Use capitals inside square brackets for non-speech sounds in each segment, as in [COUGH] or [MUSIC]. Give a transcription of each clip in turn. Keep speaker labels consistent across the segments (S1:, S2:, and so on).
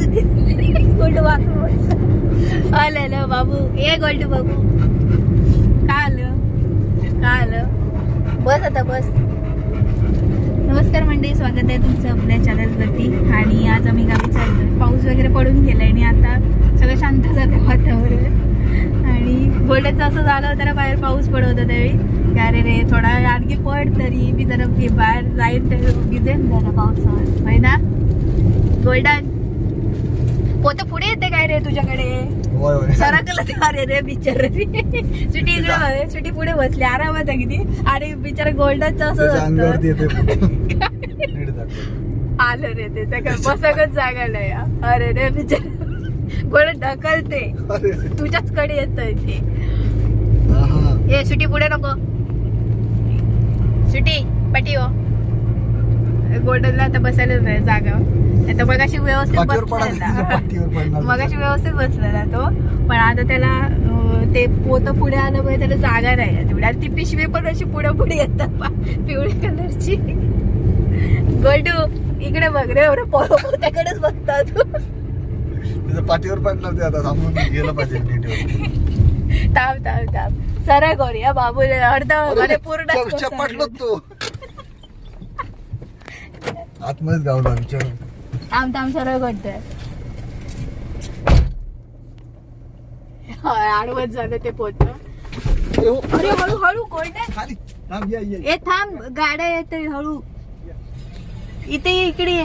S1: गोल्डू बाबू आलं आलं बाबू. ए गोल्डू बाबू. का आलं? का आलं? बस आता बस. नमस्कार मंडळी स्वागत आहे तुमचं आपल्या चॅनलवरती. आणि आज आम्ही गावी चाललो पाऊस वगैरे पडून गेला आणि आता सगळं शांत झालं वातावरण. आणि गोल्डचं असं झालं होतं बाहेर पाऊस पडत होता त्यावेळी. की अरे रे थोडा आणखी पड तरी. मी जरा बाहेर जाईल तर भिजेन जरा पावसावर. ना? गोल्डन. पोतं पुढे येते काय रे तुझ्याकडे? सरकलं ते अरे रे बिचार. सुटी इकडे सुटी पुढे बसली आरामात किती? आणि बिचारा गोल्डनचं असं
S2: येते. [LAUGHS]
S1: आलं रे ते बसकच जागा नाही. अरे रे बिचार. गोल्डन ढकलते. तुझ्याच कडे येतोय ते.
S2: हा,
S1: सुटी पुढे नको. सुटी पाठी हो. गोल्डनला आता बसायला नाही जागा. आता मगाशी व्यवस्थित बसलेला मगाशी व्यवस्थित बसलेला तो. पण आता त्याला ते पोत पुढे आलं पाहिजे त्याला जागा नाही तेवढी आणि ती पिशवी पण अशी पुढे पुढे येतात पिवळी कलरची. गोल्डू इकडे बघ रे एवढं पोरं पोत्याकडेच बघतात
S2: पाठीवर पडणार ते आता थांबून गेलं पाहिजे नीट
S1: थांब थांब थांब. सरळ करूया बाबू अर्ध पूर्ण
S2: चपाटलो तो आतमध्येच गावला विचार.
S1: थांब थांब सरळ करतोय आडवत झालं ते पोत. अरे हळू हळू
S2: खाली. थांब या या.
S1: ए थांब गाड्या येते हळू. इथे ये, इकडे ये.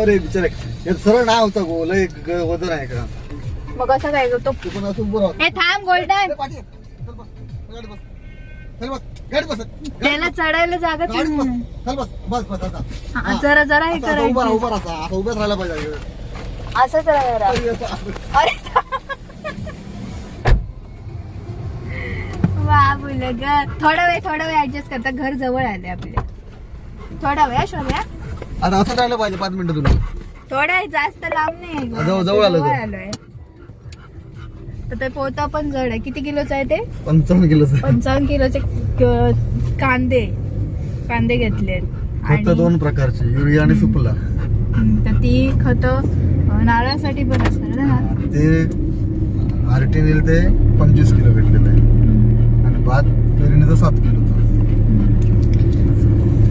S2: अरे बिचारे हे सरळ नाव होतं गो लय ग- वजन आहे का?
S1: मग असं काय करतो?
S2: तू पण असं उभं राहत.
S1: ए थांब गोल्डन.
S2: पाठी चल बस गाडी बस. चल बस. गाडी
S1: त्याला चढायला जागा
S2: गाडी बस. चल बस बस बस आता.
S1: हा,
S2: हा.
S1: जरा जरा हे
S2: असं- असं उभं राहा
S1: करायचं
S2: उभं राहा आता. उभ्याच राहायला पाहिजे
S1: राहा जरा.
S2: अरे, असं-
S1: अरे वा बोल ग. थोडा वेळ थोडा वेळ ऍडजस्ट करता. घर जवळ आले आपले. थोडा वेळ शोभ्या
S2: आता असं राहिलं पाहिजे पाच मिनिटं तुला.
S1: थोडा वेळ जास्त लांब नाही.
S2: जवळ-.
S1: आलोय. तर ते पोता पण जड आहे. किती किलोचं आहे ते?
S2: पंचावन्न किलो
S1: पंचावन्न किलोचे क- कांदे. कांदे घेतलेत
S2: खत दोन प्रकारचे युरिया आणि सुपला
S1: तर ती खत नारळासाठी पण असणार ना?
S2: ते आरटीनेल ते पंचवीस किलो भेटलेलं आहे. आणि भात पेरणीचं सात किलोचं.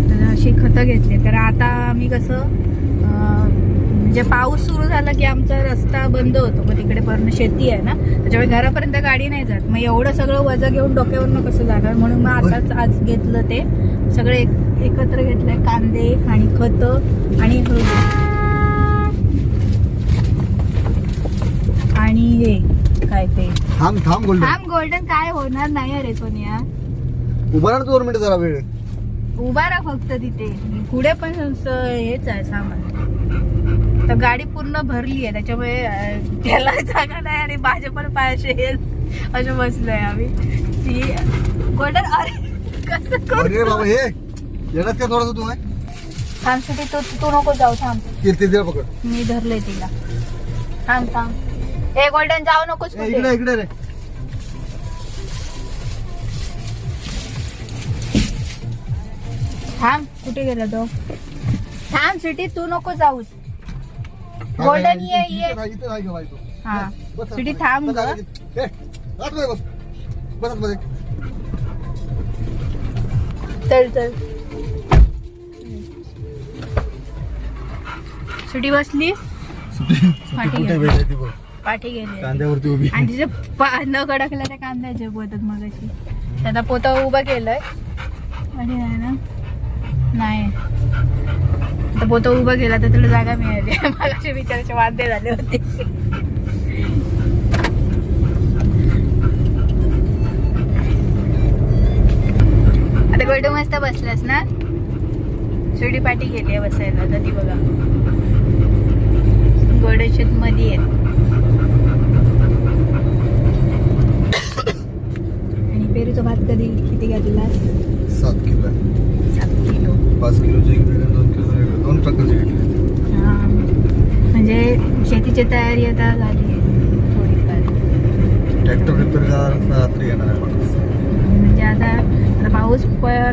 S1: तर अशी खतं घेतली. तर आता आम्ही कसं अं, म्हणजे पाऊस सुरू झाला की आमचा रस्ता बंद होतो. मग तिकडे पूर्ण शेती आहे ना. त्याच्यामुळे घरापर्यंत गाडी नाही जात. मग एवढं सगळं वजन घेऊन डोक्यावरनं कसं जाणार? म्हणून मग आताच आज घेतलं ते. सगळे एक- एकत्र घेतलंय. कांदे आणि खत आणि आणि हे काय ते?
S2: थांब थांब गोल्डन.
S1: थांब गोल्डन काय होणार नाही अरे सोनिया.
S2: उभा राहा दोन मिनिटं जरा वेळ.
S1: उभा राहा फक्त तिथे. पुढे पण हेच आहे सामान. तर गाडी पूर्ण भरली आहे त्याच्यामुळे अं, त्याला जागा नाही आणि माझे पण पायाचे हे असे बसलोय आम्ही. ती अरे
S2: अरे बाबा हे येण्यात काय थोडस तू आहे
S1: थांब सुटी तू तू नको जाऊ थांब.
S2: कीर्ती दे पकड.
S1: मी धरले तिला. थांब थांब. ए गोल्डन जाऊ नकोस
S2: ए, इकडे इकडे रे.
S1: थांब कुठे गेला तो? थांब सिटी तू नको जाऊस. गोल्डन ये ये. हा. सिटी थांब
S2: बस, बस.
S1: चल चल. सुटी बसली पाठी
S2: बघ.
S1: पाठी गेली
S2: कांद्यावरती उभी.
S1: आणि तिचे पा- न कडकल्या त्या कांद्याचे पोतात मग अशी त्याचा पोता उभा केलाय. आणि नाही ना? नाही. आता पोता उभा गेला तर तुला जागा मिळाली. [LAUGHS] मला असे विचारायचे झाले होते. आता गोल्ड मस्त बसलास ना? शिर्डी पाठी गेली आहे बसायला आता ती बघा. गोडशेत मध्ये आहेत [COUGHS] आणि पेरूचा भात कधी किती घातला
S2: सात किलो पाच किलोचे एक वेगळे दोन किलो वेगळे दोन प्रकारचे घेतले
S1: हा. म्हणजे शेतीची तयारी आता झाली आहे थोडीफार.
S2: ट्रॅक्टर रिपेअर का रात्री येणार आहे माणूस?
S1: म्हणजे आता पाऊस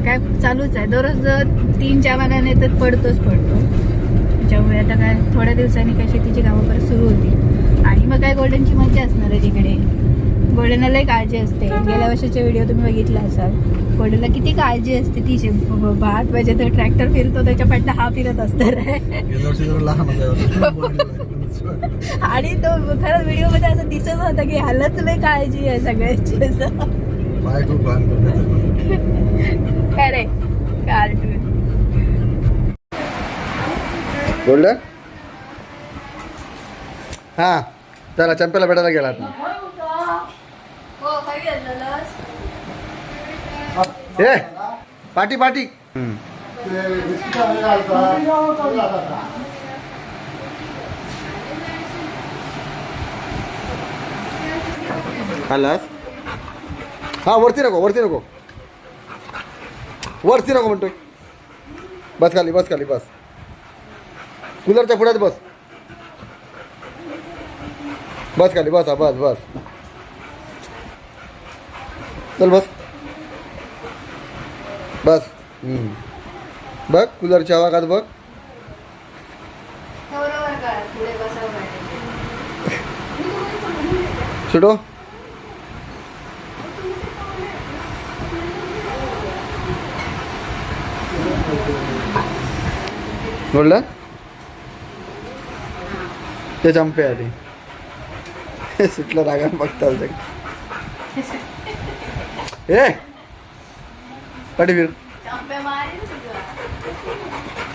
S1: काय चालूच आहे. दररोज तीन चार महिन्याने तर पडतोच पडतो. त्याच्यामुळे आता काय थोड्या दिवसांनी काय शेतीची कामं परत सुरू होती आणि मग काय गोल्डनची मज्जा असणार आहे तिकडे. गोल्डनला लई काळजी असते. गेल्या वर्षाचे व्हिडिओ तुम्ही बघितला असाल. गोल्डनला किती काळजी असते ती ब- भात पाहिजे तर ट्रॅक्टर फिरतो त्याच्या पाठला हा फिरत
S2: होता [LAUGHS]
S1: आणि तो खरंच व्हिडिओमध्ये असं दिसत होतं की ह्यालाच लई काळजी आहे सगळ्याची असं.
S2: पाय खूप लहान करण्याचं
S1: काय रे कार्टून
S2: गोल्डन हा चला चंपेला भेटायला गेला
S1: हो काय घेतलेलंस
S2: ए पाटी पाटी. आलास? हा वरती नको वरती नको. वरती नको म्हणतोय. बस खाली बस खाली बस. कूलरच्या पुढ्यात बस. बस खाली बस हा बस बस. चल बस. बस हम्म. बघ कूलरच्या आवाजात बघ.
S1: का
S2: छोटो बोलला? ते चंपे आले [LAUGHS] सुटलं रागान बघता [LAUGHS] ए! पाठी फिर
S1: चंपे मारीन तुझा